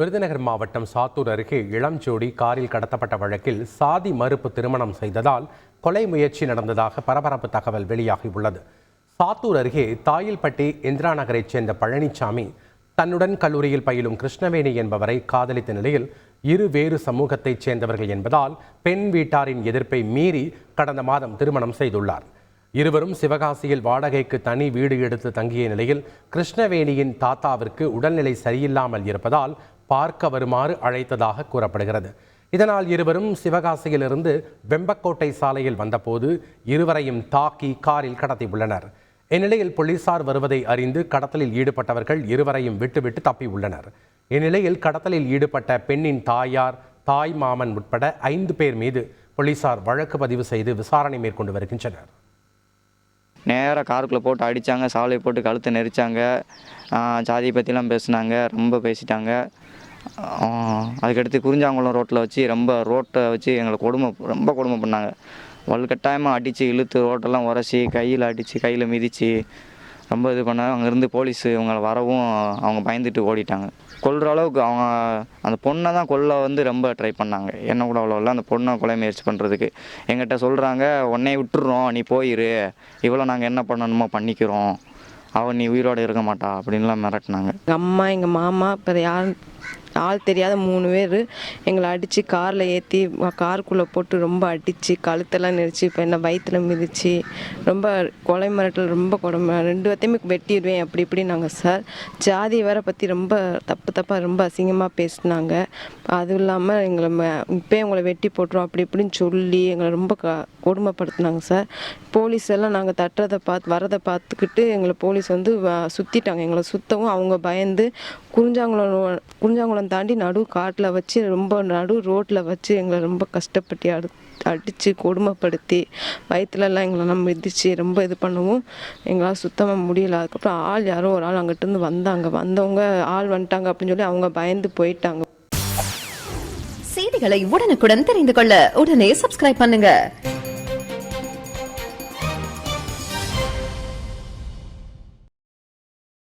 விருதுநகர் மாவட்டம் சாத்தூர் அருகே இளம் ஜோடி காரில் கடத்தப்பட்ட வழக்கில் சாதி மறுப்பு திருமணம் செய்ததால் கொலை முயற்சி நடந்ததாக பரபரப்பு தகவல் வெளியாகியுள்ளது. சாத்தூர் அருகே தாயில்பட்டி இந்திரா நகரைச் சேர்ந்த பழனிசாமி தன்னுடன் கல்லூரியில் பயிலும் கிருஷ்ணவேணி என்பவரை காதலித்த நிலையில் இரு வேறு சமூகத்தைச் சேர்ந்தவர்கள் என்பதால் பெண் வீட்டாரின் எதிர்ப்பை மீறி கடந்த மாதம் திருமணம் செய்துள்ளார். இருவரும் சிவகாசியில் வாடகைக்கு தனி வீடு எடுத்து தங்கிய நிலையில் கிருஷ்ணவேணியின் தாத்தாவிற்கு உடல்நிலை சரியில்லாமல் இருப்பதால் பார்க்க வருமாறு அழைத்ததாக கூறப்படுகிறது. இதனால் இருவரும் சிவகாசியிலிருந்து வெம்பக்கோட்டை சாலையில் வந்தபோது இருவரையும் தாக்கி காரில் கடத்தியுள்ளனர் இந்நிலையில் போலீசார் வருவதை அறிந்து கடத்தலில் ஈடுபட்டவர்கள் இருவரையும் விட்டுவிட்டு தப்பியுள்ளனர் இந்நிலையில் கடத்தலில் ஈடுபட்ட பெண்ணின் தாயார் தாய் மாமன் உட்பட ஐந்து பேர் மீது போலீசார் வழக்கு பதிவு செய்து விசாரணை மேற்கொண்டு வருகின்றனர். நேராக காருக்குள்ளே போட்டு அடித்தாங்க சாலையை போட்டு கழுத்தை நெரிச்சாங்க. ஜாதியை பற்றிலாம் பேசினாங்க ரொம்ப பேசிட்டாங்க. அதுக்கடுத்து குறிஞ்சாங்குளம் ரோட்டில் வச்சு ரொம்ப ரோட்டை வச்சு எங்களை கொடுமை ரொம்ப கொடுமை பண்ணாங்க. வலுக்கட்டாயமாக அடித்து இழுத்து ரோட்டெல்லாம் உரசி கையில் அடித்து கையில் மிதித்து ரொம்ப இது பண்ணாங்க. அங்கேருந்து போலீஸ் இவங்களை வரவும் அவங்க பயந்துட்டு ஓடிட்டாங்க. கொல்கிற அளவுக்கு அவங்க அந்த பொண்ணை தான் கொல்ல வந்து ரொம்ப ட்ரை பண்ணாங்க. என்ன கூட அவ்வளோ இல்லை. அந்த பொண்ணை கொலை முயற்சி பண்ணுறதுக்கு எங்கிட்ட சொல்கிறாங்க உன்னை விட்டுறோம். நீ போயிரு. இவ்வளோ நாங்கள் என்ன பண்ணணுமோ பண்ணிக்கிறோம். அவன் நீ உயிரோடு இருக்க மாட்டா. அப்படின்லாம் மிரட்டினாங்க. எங்கள் அம்மா எங்கள் மாமா இப்போ யார் ஆள் தெரியாத மூணு பேர் எங்களை அடித்து காரில் ஏற்றி காருக்குள்ளே போட்டு ரொம்ப அடித்து கழுத்தெல்லாம் நெரிச்சு இப்போ என்ன வயிற்றுல மிதித்து ரொம்ப கொலை மிரட்டல் ரொம்ப கொடுமை ரெண்டு பேர்த்தையுமே வெட்டிடுவேன். அப்படி இப்படி நாங்கள் சார். ஜாதி வேற பற்றி ரொம்ப தப்பு தப்பாக ரொம்ப அசிங்கமாக பேசினாங்க. அதுவும் இல்லாமல் எங்களை இப்போ உங்களை வெட்டி போட்டுரும். அப்படி இப்படின்னு சொல்லி எங்களை ரொம்ப க கொடுமைப்படுத்தினாங்க சார். போலீஸ் எல்லாம் நாங்கள் தட்டுறதை பார்த்து வரதை பார்த்துக்கிட்டு எங்களை போலீஸ் வந்து வ- எங்களை சுத்தவும் அவங்க பயந்து குறிஞ்சாங்குளம் குறிஞ்சாங்குளம் தாண்டி நடு காட்டில் வச்சு ரொம்ப நடு ரோட்டில் வச்சு எங்களை ரொம்ப கஷ்டப்பட்டு அடு அடித்து கொடுமைப்படுத்தி வயிற்றுலலாம் எங்களெல்லாம் மிதித்து ரொம்ப இது பண்ணவும். எங்களால் சுத்தமாக முடியல. அதுக்கப்புறம் ஆள் யாரோ ஒரு ஆள் அங்கிட்டிருந்து வந்தாங்க. வந்தவங்க ஆள் வந்துட்டாங்க அப்படின்னு சொல்லி அவங்க பயந்து போயிட்டாங்க. செய்திகளை உடனுக்குடன் தெரிந்து கொள்ள உடனே சப்ஸ்கிரைப் பண்ணுங்கள்